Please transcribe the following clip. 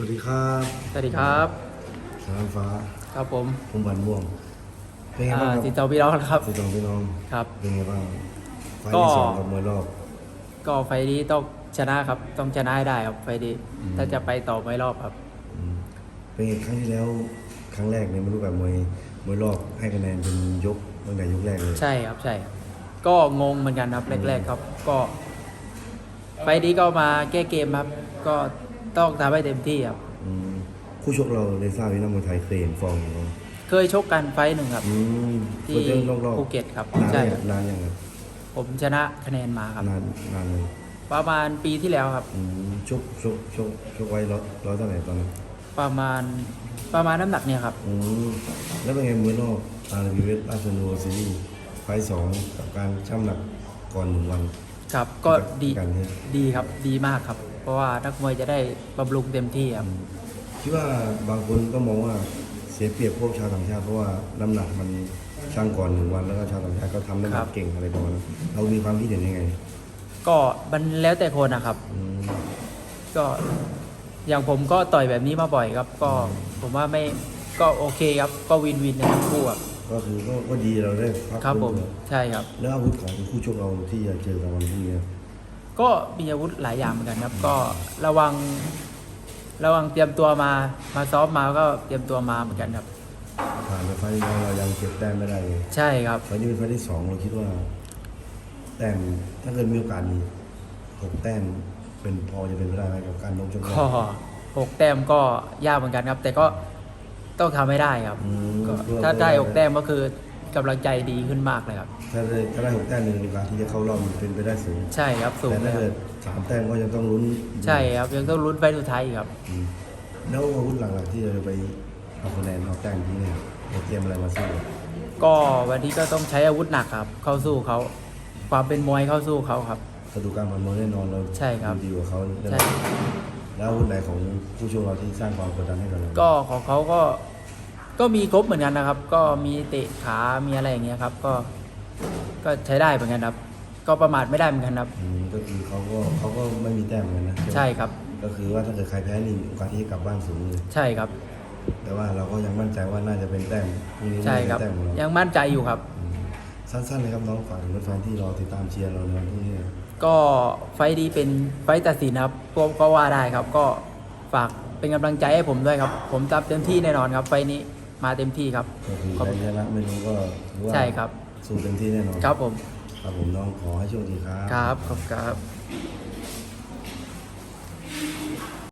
วัสดีครับสวัสดีครับสายฟ้า ครับผมผมบันม่วง เป็นไงอ่าบ้างครับติดต่อพี่น้องครับ ติดต่อพี่น้อง ครับ เป็นไงบ้าง ไฟล์ก็ ที่สองกับมวยรอบ ก็ไฟล์นี้ต้องชนะครับ ต้องชนะให้ได้ครับไฟล์นี้อืม ถ้าจะไปต่อไม่รอบครับ อืมเป็นไงครั้งที่แล้ว ครั้งแรกเนี่ยไม่รู้แบบมวย มวยรอบให้คะแนนเป็นยกตั้งแต่ยกแรกเลย ใช่ครับใช่ครับก็งงเหมือนกันครับแรก ๆ ครับ ก็ ไฟล์นี้ก็มาแก้เกมครับ ก็ ต้องทำให้เต็มที่ครับ อืมคู่ชกเราในทราบที่นักมวยไทยเคยเห็นฟอร์มของเขาเคยชกกันไฟล์หนึ่งครับ อืมที่เจอรอบรอบภูเก็ตครับนานใช่ยังครับนานยังครับผมชนะคะแนนมาครับ นานนานเลยประมาณปีที่แล้วครับ อืมชกชกชกชกไว้ร้อยร้อยเท่าไหร่ตอนนั้นประมาณประมาณน้ำหนักเนี่ยครับ อืมแล้วเป็นไงมวยรอบอาร์บีเวสราชโนซีรีส์ไฟล์สองกับการช่ำหนักก่อนหนึ่งวัน ครับก็ดี กันใช่ไหมดีครับดีมากครับเพ ราะว่านักมวยจะได้บำรุงเต็มที่ครับคิดว่าบางคนก็มองว่าเสียเปรียบพวกชาวต่างชาติเพราะว่าน้ำหนักมันช่างก่อนหนึ่งวันแล้วก็ชาวต่างชาติก็ทำน้ำหนัครักบเก่งอะไรประมาณนั้นเรามีความคิดเห็นยังไง ก็มันแล้วแต่คนนะครับอืมก็อย่างผมก็ต่อยแบบนี้มาบ่อยครับ ก็ผมว่าไม่ก็โอเคครับ ก็วินวินในทั้งคู่ครับก็คือก็ก็ดีเราได้พักครับผมฟื้นตัวใช่ครับ แล้วอาวุธของคู่ชกเราที่จะเจอกับวันพรุ่งนี้ ก็มีอาวุธหลายอย่างเหมือนกันครับ ก็ระวังระวังเตรียมตัวมามาซ้อมมาก็เตรียมตัวมาเหมือนกันครับ ผ่านไปไฟล์ที่แล้วเรายังเก็บแต้มไม่ได้เลยใช่ครับ ไฟล์นี้เป็นไฟล์ที่สองเราคิดว่า แต้มถ้าเกิดมีโอกาสมีหกแต้มเป็นพอจะเป็นไปได้ไหมกับการลงชกแรกก็หกแต้มก็ยากเหมือนกันครับ แต่ก็ต้องทำให้ได้ครับอืมก็เพื่อถ้าได้เพื่อหกแต้มก็คือ กำลังใจดีขึ้นมากเลยครับ ถ้าได้ถ้าได้หกแต้มในโอกาสที่จะเข้ารอบมันเป็นไปได้สูงใช่ครับสูงแต่เลถ้ายคเกิรัดบสามแต้มก็ยังต้องลุ้นใช่ครับ ยังต้องลุ้นไปสุดท้ายอีกครับ อืมแล้วอาวุธหลักๆที่เราจะไปเอาคะแนนเอาแต้มที่เนี่ยเราเตรียมอะไรมาสู้ ก็วันนี้ก็ต้องใช้อาวุธหนักครับ เข้าสู้เขาความเป็นมวยเข้าสู้เขาครับ กระดูกการผ่านมวยแน่นอนเราใช่ครับ ดีกว่าเขาใช่ แล้วอาวุธไหนของผู้ชมเราที่สร้างความกดดันให้กับเราก็ของเขาก็ ก็มีครบเหมือนกันนะครับ ก็มีเตะขามีอะไรอย่างเงี้ยครับ ก็ก็ใช้ได้เหมือนกันครับ ก็ประมาทไม่ได้เหมือนกันครับ อืมก็คือเขาก็เขาก็ไม่มีแต้มเหมือนกันนะไหมใช่ครับ ก็คือว่าถ้าเกิดใครแพ้นี่โอกาสที่จะกลับบ้านสูงเลยใช่ครับ แต่ว่าเราก็ยังมั่นใจว่าน่าจะเป็นแต้มพรุ่งนี้ใช่น่าจะครับเป็นแต้มของเรายังมั่นใจอยู่ครับ อืมสั้นๆเลยครับน้องฝากถึงแฟนๆที่รอติดตามเชียร์เราในวันพรุ่งนี้หน่อยก็ไฟต์นี้เป็นไฟต์ตัดสินครับก็ก็ว่าได้ครับ ก็ฝากเป็นกำลังใจให้ผมด้วยครับ ผมทำเต็มที่แน่นอนครับไฟต์นี้ มาเต็มที่ครับก็คือขอบใครชนะไม่รู้ก็ถือว่าใช่ครับสู้เต็มที่แน่นอนครับผมครับผมน้องขอให้โชคดีครับครับขอบคุณครับ